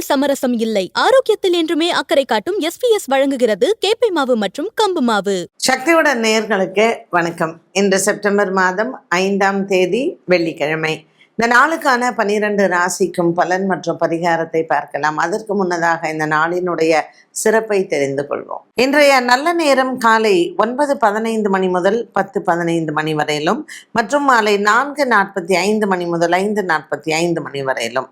உணவில் சமரசம் இல்லை. ஆரோக்கியத்தில் என்றுமே அக்கறை காட்டும் எஸ்பிஎஸ் வழங்குகிறது கேப்பை மாவு மற்றும் கம்பு மாவு. சக்தியுடன் நேர்களுக்கு வணக்கம். இன்று செப்டம்பர் மாதம் ஐந்தாம் தேதி வெள்ளிக்கிழமை. இந்த நாளுக்கான பனிரெண்டு ராசிக்கும் பலன் மற்றும் பரிகாரத்தை பார்க்கலாம். அதற்கு முன்னதாக இந்த நாளினுடைய சிறப்பை தெரிந்து கொள்வோம். இன்றைய நல்ல நேரம் காலை ஒன்பது பதினைந்து மணி முதல் பத்து பதினைந்து மணி வரையிலும் மற்றும் மாலை நான்கு நாற்பத்தி ஐந்து மணி முதல் ஐந்து நாற்பத்தி ஐந்து மணி வரையிலும்.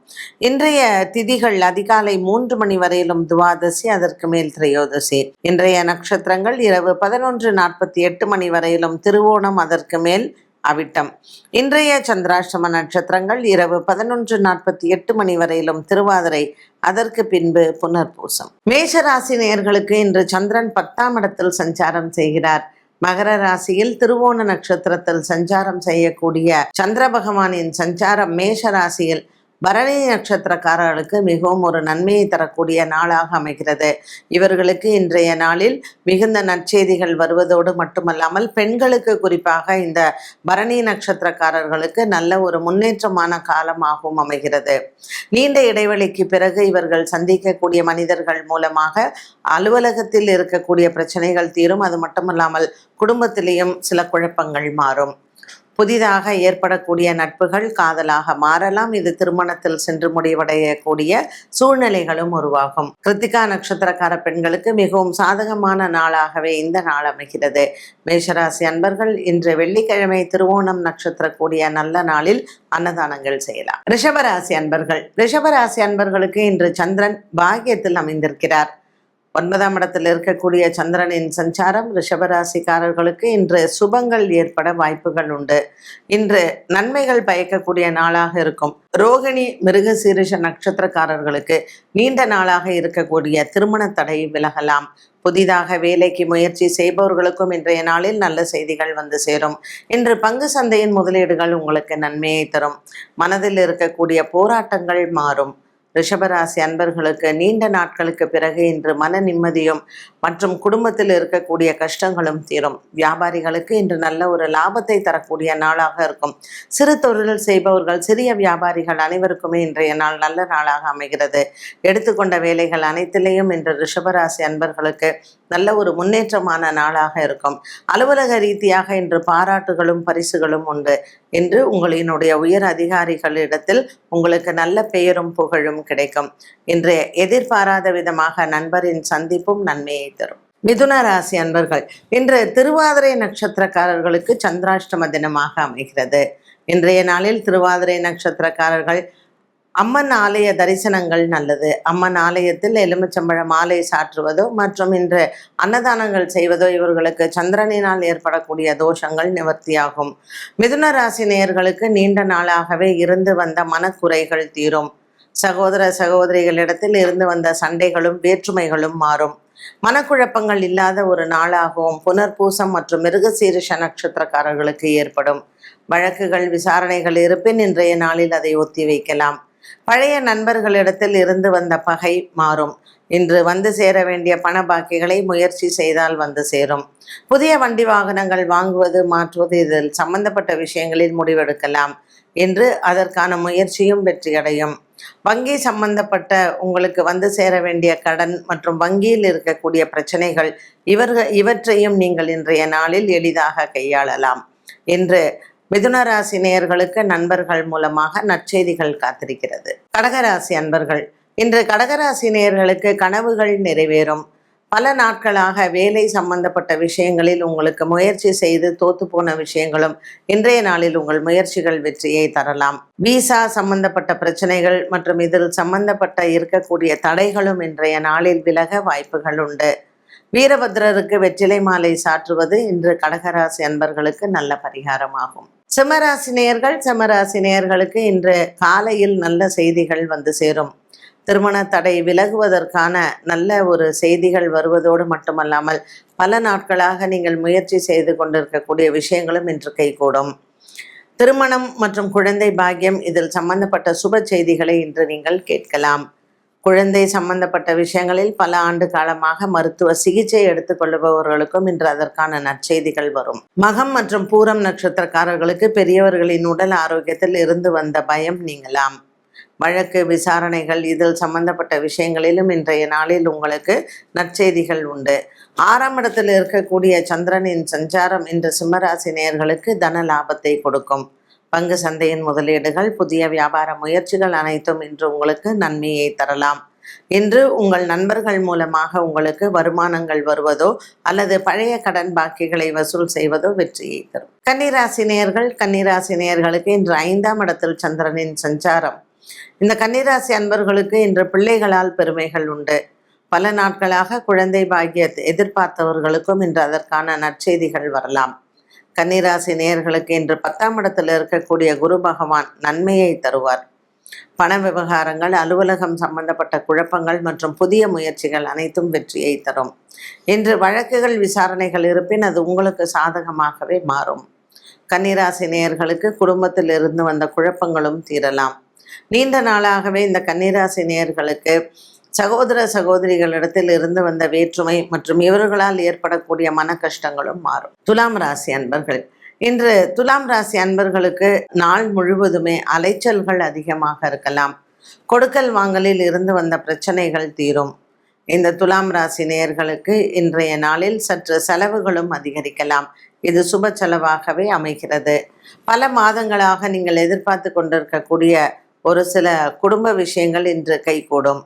இன்றைய திதிகள் அதிகாலை மூன்று மணி வரையிலும் துவாதசி அதற்கு மேல் திரையோதசி. இன்றைய நட்சத்திரங்கள் இரவு பதினொன்று நாற்பத்தி எட்டு மணி வரையிலும் திருவோணம் அதற்கு மேல் அவிட்டம். இன்றைய சந்திராஷ்டம நட்சத்திரங்கள் இரவு பதினொன்று நாற்பத்தி எட்டு மணி வரையிலும் திருவாதிரை அதற்கு பின்பு புனர்பூசம். மேஷராசி நேயர்களுக்கு இன்று சந்திரன் பத்தாம் இடத்தில் சஞ்சாரம் செய்கிறார். மகர ராசியில் திருவோண நட்சத்திரத்தில் சஞ்சாரம் செய்யக்கூடிய சந்திர பகவானின் சஞ்சாரம் மேஷ ராசியில் பரணி நட்சத்திரக்காரர்களுக்கு மிகவும் ஒரு நன்மையை தரக்கூடிய நாளாக அமைகிறது. இவர்களுக்கு இன்றைய நாளில் மிகுந்த நற்செய்திகள் வருவதோடு மட்டுமல்லாமல் பெண்களுக்கு குறிப்பாக இந்த பரணி நட்சத்திரக்காரர்களுக்கு நல்ல ஒரு முன்னேற்றமான காலமாகவும் அமைகிறது. நீண்ட இடைவெளிக்கு பிறகு இவர்கள் சந்திக்கக்கூடிய மனிதர்கள் மூலமாக அலுவலகத்தில் இருக்கக்கூடிய பிரச்சனைகள் தீரும். அது மட்டுமல்லாமல் குடும்பத்திலேயும் சில குழப்பங்கள் மாறும். புதிதாக ஏற்படக்கூடிய நட்புகள் காதலாக மாறலாம். இது திருமணத்தில் சென்று முடிவடையக்கூடிய சூழ்நிலைகளும் உருவாகும். கிருத்திகா நட்சத்திரக்கார பெண்களுக்கு மிகவும் சாதகமான நாளாகவே இந்த நாள் அமைகிறது. மேஷராசி அன்பர்கள் இன்று வெள்ளிக்கிழமை திருவோணம் நட்சத்திர கூடிய நல்ல நாளில் அன்னதானங்கள் செய்யலாம். ரிஷபராசி அன்பர்கள் ரிஷபராசி அன்பர்களுக்கு இன்று சந்திரன் பாகியத்தில் அமைந்திருக்கிறார். ஒன்பதாம் இடத்தில் இருக்கக்கூடிய சந்திரனின் சஞ்சாரம் ரிஷபராசிக்காரர்களுக்கு இன்று சுபங்கள் ஏற்பட வாய்ப்புகள் உண்டு. இன்று நன்மைகள் பயக்கக்கூடிய நாளாக இருக்கும். ரோகிணி மிருகசீரிஷ நட்சத்திரக்காரர்களுக்கு நீண்ட நாளாக இருக்கக்கூடிய திருமண தடை விலகலாம். புதிதாக வேலைக்கு முயற்சி செய்பவர்களுக்கும் இன்றைய நாளில் நல்ல செய்திகள் வந்து சேரும். இன்று பங்கு சந்தையின் முதலீடுகள் உங்களுக்கு நன்மையை தரும். மனதில் இருக்கக்கூடிய போராட்டங்கள் மாறும். ரிஷபராசி அன்பர்களுக்கு நீண்ட நாட்களுக்கு பிறகு இன்று மன நிம்மதியும் மற்றும் குடும்பத்தில் இருக்கக்கூடிய கஷ்டங்களும் தீரும். வியாபாரிகளுக்கு இன்று நல்ல ஒரு லாபத்தை தரக்கூடிய நாளாக இருக்கும். சிறு தொழில் செய்பவர்கள் சிறிய வியாபாரிகள் அனைவருக்குமே இன்றைய நாள் நல்ல நாளாக அமைகிறது. எடுத்துக்கொண்ட வேலைகள் அனைத்திலேயும் இன்று ரிஷபராசி அன்பர்களுக்கு நல்ல ஒரு முன்னேற்றமான நாளாக இருக்கும். அலுவலக ரீதியாக இன்று பாராட்டுகளும் பரிசுகளும் உண்டு. என்று உங்களினுடைய உயர் அதிகாரிகளிடத்தில் உங்களுக்கு நல்ல பெயரும் புகழும் கிடைக்கும். இன்று எதிர்பாராத விதமாக நண்பரின் சந்திப்பும் நன்மையை தரும். மிதுன ராசி அன்பர்கள் இன்று திருவாதிரை நட்சத்திரக்காரர்களுக்கு சந்திராஷ்டம தினமாக அமைகிறது. இன்றைய நாளில் திருவாதிரை நட்சத்திரக்காரர்கள் அம்மன் ஆலய தரிசனங்கள் நல்லது. அம்மன் ஆலயத்தில் எலுமிச்சம்பழ மாலை சாற்றுவதோ மற்றும் இன்று அன்னதானங்கள் செய்வதோ இவர்களுக்கு சந்திரனினால் ஏற்படக்கூடிய தோஷங்கள் நிவர்த்தியாகும். மிதுன ராசி நேயர்களுக்கு நீண்ட நாளாகவே இருந்து வந்த மனக்குறைகள் தீரும். சகோதர சகோதரிகளிடத்தில் இருந்து வந்த சண்டைகளும் வேற்றுமைகளும் மாறும். மனக்குழப்பங்கள் இல்லாத ஒரு நாளாகவும் புனர்பூசம் மற்றும் மிருகசீரிஷ நட்சத்திரக்காரர்களுக்கு ஏற்படும். வழக்குகள் விசாரணைகள் இருப்பின் இன்றைய நாளில் அதை ஒத்தி வைக்கலாம். பழைய நண்பர்களிடத்தில் இருந்து வந்த பகை மாறும். இன்று வந்து சேர வேண்டிய பண பாக்கிகளை முயற்சி செய்தால் வந்து சேரும். புதிய வண்டி வாகனங்கள் வாங்குவது மாற்றுவது இதில் சம்பந்தப்பட்ட விஷயங்களில் முடிவெடுக்கலாம். என்று அதற்கான முயற்சியும் வெற்றியடையும். வங்கி சம்பந்தப்பட்ட உங்களுக்கு வந்து சேர வேண்டிய கடன் மற்றும் வங்கியில் இருக்கக்கூடிய பிரச்சனைகள் இவர்கள் இவற்றையும் நீங்கள் இன்றைய நாளில் எளிதாக கையாளலாம். என்று மிதுனராசி நேயர்களுக்கு நண்பர்கள் மூலமாக நற்செய்திகள் காத்திருக்கிறது. கடகராசி அன்பர்கள் இன்று கடகராசி நேயர்களுக்கு கனவுகள் நிறைவேறும். பல நாட்களாக வேலை சம்பந்தப்பட்ட விஷயங்களில் உங்களுக்கு முயற்சி செய்து தோத்து போன விஷயங்களும் இன்றைய நாளில் உங்கள் முயற்சிகள் வெற்றியை தரலாம். விசா சம்பந்தப்பட்ட பிரச்சனைகள் மற்றும் இதில் சம்பந்தப்பட்ட இருக்கக்கூடிய தடைகளும் இன்றைய நாளில் விலக வாய்ப்புகள் உண்டு. வீரபத்ரருக்கு வெற்றிலை மாலை சாற்றுவது இன்று கடகராசி அன்பர்களுக்கு நல்ல பரிகாரமாகும். சிம்மராசினியர்கள் சிம்மராசினியர்களுக்கு இன்று காலையில் நல்ல செய்திகள் வந்து சேரும். திருமண தடை விலகுவதற்கான நல்ல ஒரு செய்திகள் வருவதோடு மட்டுமல்லாமல் பல நாட்களாக நீங்கள் முயற்சி செய்து கொண்டிருக்கக்கூடிய விஷயங்களும் இன்று கைகூடும். திருமணம் மற்றும் குழந்தை பாக்கியம் இதில் சம்பந்தப்பட்ட சுப செய்திகளை இன்று நீங்கள் கேட்கலாம். குழந்தை சம்பந்தப்பட்ட விஷயங்களில் பல ஆண்டு காலமாக மருத்துவ சிகிச்சை எடுத்துக்கொள்பவர்களுக்கும் இன்று அதற்கான நற்செய்திகள் வரும். மகம் மற்றும் பூரம் நட்சத்திரக்காரர்களுக்கு பெரியவர்களின் உடல் ஆரோக்கியத்தில் இருந்து வந்த பயம் நீங்கலாம். வழக்கு விசாரணைகள் இதில் சம்பந்தப்பட்ட விஷயங்களிலும் இன்றைய நாளில் உங்களுக்கு நற்செய்திகள் உண்டு. ஆறாம் இடத்தில் இருக்கக்கூடிய சந்திரனின் சஞ்சாரம் இன்று சிம்மராசி நேயர்களுக்கு தன லாபத்தை கொடுக்கும். பங்கு சந்தையின் முதலீடுகள் புதிய வியாபார முயற்சிகள் அனைத்தும் இன்று உங்களுக்கு நன்மையை தரலாம். இன்று உங்கள் நண்பர்கள் மூலமாக உங்களுக்கு வருமானங்கள் வருவதோ அல்லது பழைய கடன் பாக்கிகளை வசூல் செய்வதோ வெற்றியை தரும். கன்னிராசினியர்கள் கன்னிராசினியர்களுக்கு இன்று ஐந்தாம் இடத்தில் சந்திரனின் சஞ்சாரம். இந்த கன்னிராசி அன்பர்களுக்கு இன்று பிள்ளைகளால் பெருமைகள் உண்டு. பல நாட்களாக குழந்தை பாக்கியத்தை எதிர்பார்த்தவர்களுக்கும் இன்று அதற்கான நற்செய்திகள் வரலாம். கன்னிராசி நேயர்களுக்கு இன்று பத்தாம் இடத்தில் இருக்கக்கூடிய குரு பகவான் நன்மையை தருவார். பண விவகாரங்கள் அலுவலகம் சம்பந்தப்பட்ட குழப்பங்கள் மற்றும் புதிய முயற்சிகள் அனைத்தும் வெற்றியை தரும். இன்று வழக்குகள் விசாரணைகள் இருப்பின் அது உங்களுக்கு சாதகமாகவே மாறும். கன்னிராசி நேயர்களுக்கு குடும்பத்தில் இருந்து வந்த குழப்பங்களும் தீரலாம். நீண்ட நாளாகவே இந்த கன்னிராசி நேயர்களுக்கு சகோதர சகோதரிகளிடத்தில் இருந்து வந்த வேற்றுமை மற்றும் இவர்களால் ஏற்படக்கூடிய மன கஷ்டங்களும் மாறும். துலாம் ராசி அன்பர்கள். இன்று துலாம் ராசி அன்பர்களுக்கு நாள் முழுவதுமே அலைச்சல்கள் அதிகமாக இருக்கலாம். கொடுக்கல் வாங்கலில் இருந்து வந்த பிரச்சனைகள் தீரும். இந்த துலாம் ராசி நேயர்களுக்கு இன்றைய நாளில் சற்று செலவுகளும் அதிகரிக்கலாம். இது சுப செலவாகவே அமைகிறது. பல மாதங்களாக நீங்கள் எதிர்பார்த்து கொண்டிருக்கக்கூடிய ஒரு சில குடும்ப விஷயங்கள் இன்று கைகூடும்.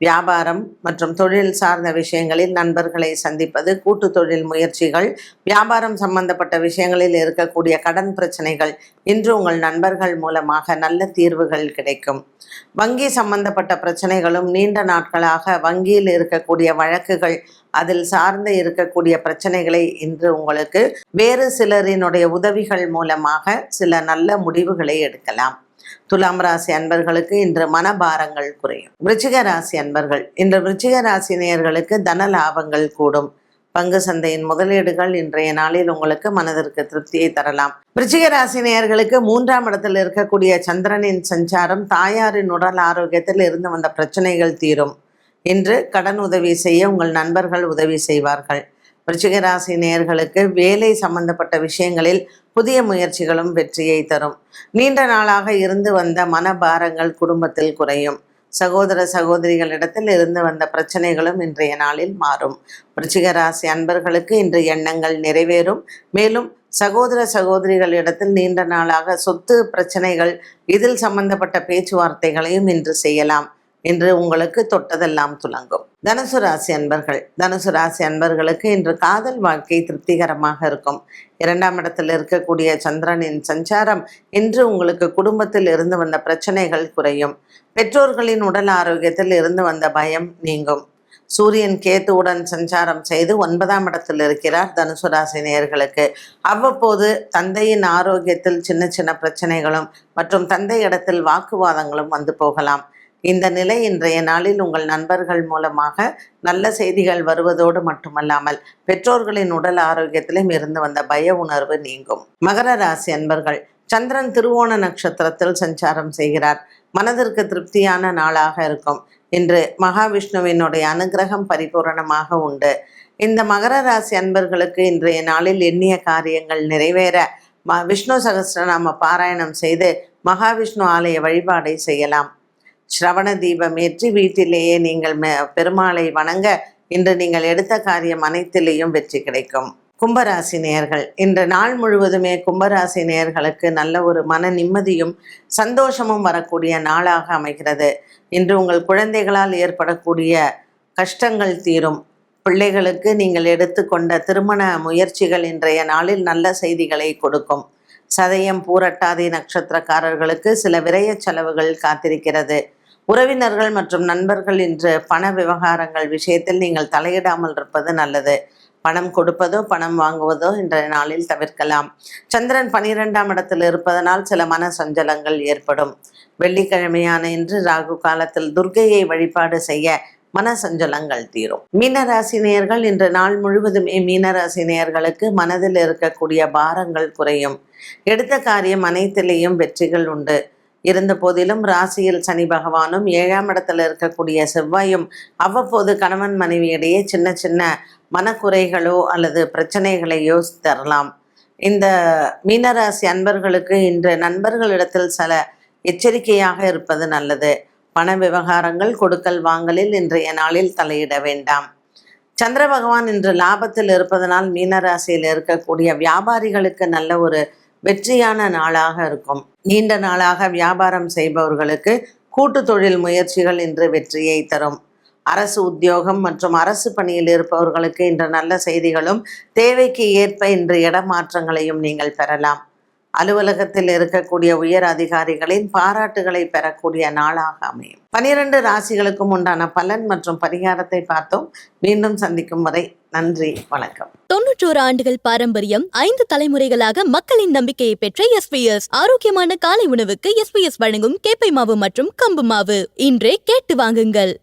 வியாபாரம் மற்றும் தொழில் சார்ந்த விஷயங்களில் நண்பர்களை சந்திப்பது கூட்டு தொழில் முயற்சிகள் வியாபாரம் சம்பந்தப்பட்ட விஷயங்களில் இருக்கக்கூடிய கடன் பிரச்சனைகள் இன்று உங்கள் நண்பர்கள் மூலமாக நல்ல தீர்வுகள் கிடைக்கும். வங்கி சம்பந்தப்பட்ட பிரச்சனைகளும் நீண்ட நாட்களாக வங்கியில் இருக்கக்கூடிய வழக்குகள் அதில் சார்ந்து இருக்கக்கூடிய பிரச்சனைகளை இன்று உங்களுக்கு வேறு சிலரினுடைய உதவிகள் மூலமாக சில நல்ல முடிவுகளை எடுக்கலாம். துலாம் ராசி அன்பர்களுக்கு இன்று மனபாரங்கள் குறையும். விருச்சிக ராசி அன்பர்கள் இன்று விருச்சிக ராசி நேயர்களுக்கு தன லாபங்கள் கூடும். பங்கு சந்தையின் முதலீடுகள் இன்றைய நாளில் உங்களுக்கு மனதிற்கு திருப்தியை தரலாம். விருச்சிக ராசி நேயர்களுக்கு மூன்றாம் இடத்தில் இருக்கக்கூடிய சந்திரனின் சஞ்சாரம் தாயாரின் உடல் ஆரோக்கியத்தில் இருந்து வந்த பிரச்சனைகள் தீரும். இன்று கடன் உதவி செய்ய உங்கள் நண்பர்கள் உதவி செய்வார்கள். விருச்சிக ராசி நேயர்களுக்கு வேலை சம்பந்தப்பட்ட விஷயங்களில் புதிய முயற்சிகளும் வெற்றியை தரும். நீண்ட நாளாக இருந்து வந்த மனபாரங்கள் குடும்பத்தில் குறையும். சகோதர சகோதரிகளிடத்தில் இருந்து வந்த பிரச்சனைகளும் இன்றைய நாளில் மாறும். ராசி அன்பர்களுக்கு இன்று எண்ணங்கள் நிறைவேறும். மேலும் சகோதர சகோதரிகளிடத்தில் நீண்ட நாளாக சொத்து பிரச்சனைகள் இதில் சம்பந்தப்பட்ட பேச்சுவார்த்தைகளையும் இன்று செய்யலாம். இன்று உங்களுக்கு தொட்டதெல்லாம் துலங்கும். தனுசு ராசி அன்பர்கள் தனுசு ராசி அன்பர்களுக்கு இன்று காதல் வாழ்க்கை திருப்திகரமாக இருக்கும். இரண்டாம் இடத்தில் இருக்கக்கூடிய சந்திரனின் சஞ்சாரம் இன்று உங்களுக்கு குடும்பத்தில் இருந்து வந்த பிரச்சனைகள் குறையும். பெற்றோர்களின் உடல் ஆரோக்கியத்தில் இருந்து வந்த பயம் நீங்கும். சூரியன் கேத்துவுடன் சஞ்சாரம் செய்து ஒன்பதாம் இடத்தில் இருக்கிறார் தனுசு ராசி நேயர்களுக்கு. அவ்வப்போது தந்தையின் ஆரோக்கியத்தில் சின்ன சின்ன பிரச்சனைகளும் மற்றும் தந்தை இடத்தில் வாக்குவாதங்களும் வந்து போகலாம். இந்த நிலை இன்றைய நாளில் உங்கள் நண்பர்கள் மூலமாக நல்ல செய்திகள் வருவதோடு மட்டுமல்லாமல் பெற்றோர்களின் உடல் ஆரோக்கியத்திலும் இருந்து வந்த பய உணர்வு நீங்கும். மகர ராசி அன்பர்கள் சந்திரன் திருவோண நட்சத்திரத்தில் சஞ்சாரம் செய்கிறார். மனதிற்கு திருப்தியான நாளாக இருக்கும். இன்று மகாவிஷ்ணுவினுடைய அனுகிரகம் பரிபூரணமாக உண்டு. இந்த மகர ராசி அன்பர்களுக்கு இன்றைய நாளில் எண்ணிய காரியங்கள் நிறைவேற ம விஷ்ணு சகஸ்ரநாம பாராயணம் செய்து மகாவிஷ்ணு ஆலய வழிபாடை செய்யலாம். ஸ்ரவண தீபம் ஏற்றி வீட்டிலேயே நீங்கள் பெருமாளை வணங்க இன்று நீங்கள் எடுத்த காரியம் அனைத்திலேயும் வெற்றி கிடைக்கும். கும்பராசி நேர்கள் இன்று நாள் முழுவதுமே கும்பராசி நேர்களுக்கு நல்ல ஒரு மன நிம்மதியும் சந்தோஷமும் வரக்கூடிய நாளாக அமைகிறது. இன்று உங்கள் குழந்தைகளால் ஏற்படக்கூடிய கஷ்டங்கள் தீரும். பிள்ளைகளுக்கு நீங்கள் எடுத்துக்கொண்ட திருமண முயற்சிகள் இன்றைய நாளில் நல்ல செய்திகளை கொடுக்கும். சதயம் பூரட்டாதி நட்சத்திரக்காரர்களுக்கு சில விரயச் செலவுகள் காத்திருக்கிறது. உறவினர்கள் மற்றும் நண்பர்கள் என்று பண விவகாரங்கள் விஷயத்தில் நீங்கள் தலையிடாமல் இருப்பது நல்லது. பணம் கொடுப்பதோ பணம் வாங்குவதோ இன்றைய நாளில் தவிர்க்கலாம். சந்திரன் பனிரெண்டாம் இடத்தில் இருப்பதனால் சில மன சஞ்சலங்கள் ஏற்படும். வெள்ளிக்கிழமையான இன்று ராகு காலத்தில் துர்கையை வழிபாடு செய்ய மன சஞ்சலங்கள் தீரும். மீனராசினியர்கள் இன்று நாள் முழுவதுமே மீனராசினியர்களுக்கு மனதில் இருக்கக்கூடிய பாரங்கள் குறையும். எடுத்த காரியம் அனைத்திலேயும் வெற்றிகள் உண்டு. இருந்த போதிலும் ராசியில் சனி பகவானும் ஏழாம் இடத்துல இருக்கக்கூடிய செவ்வாயும் அவ்வப்போது கணவன் மனைவியிடையே சின்ன சின்ன மனக்குறைகளோ அல்லது பிரச்சனைகளையோ தரலாம். இந்த மீனராசி அன்பர்களுக்கு இன்று நண்பர்களிடத்தில் சில எச்சரிக்கையாக இருப்பது நல்லது. பண விவகாரங்கள் கொடுக்கல் வாங்கலில் இன்றைய நாளில் தலையிட வேண்டாம். சந்திர பகவான் இன்று லாபத்தில் இருப்பதனால் மீனராசியில் இருக்கக்கூடிய வியாபாரிகளுக்கு நல்ல ஒரு வெற்றியான நாளாக இருக்கும். நீண்ட நாளாக வியாபாரம் செய்பவர்களுக்கு கூட்டு தொழில் முயற்சிகள் இன்று வெற்றியை தரும். அரசு உத்தியோகம் மற்றும் அரசு பணியில் இருப்பவர்களுக்கு இன்று நல்ல செய்திகளும் தேவைக்கு ஏற்ப இன்று இடமாற்றங்களையும் நீங்கள் பெறலாம். அலுவலகத்தில் இருக்கக்கூடிய உயர் அதிகாரிகளின் பாராட்டுகளை பெறக்கூடிய நாளாக அமையும். பனிரெண்டு ராசிகளுக்கும் உண்டான பலன் மற்றும் பரிகாரத்தை பார்த்தோம். மீண்டும் சந்திக்கும் வரை நன்றி வணக்கம். தொன்னூற்றோரு ஆண்டுகள் பாரம்பரியம் ஐந்து தலைமுறைகளாக மக்களின் நம்பிக்கையை பெற்ற எஸ்பிஎஸ் ஆரோக்கியமான காலை உணவுக்கு எஸ்பிஎஸ் வழங்கும் கேப்பை மாவு மற்றும் கம்பு மாவு. இன்றே கேட்டு வாங்குங்கள்.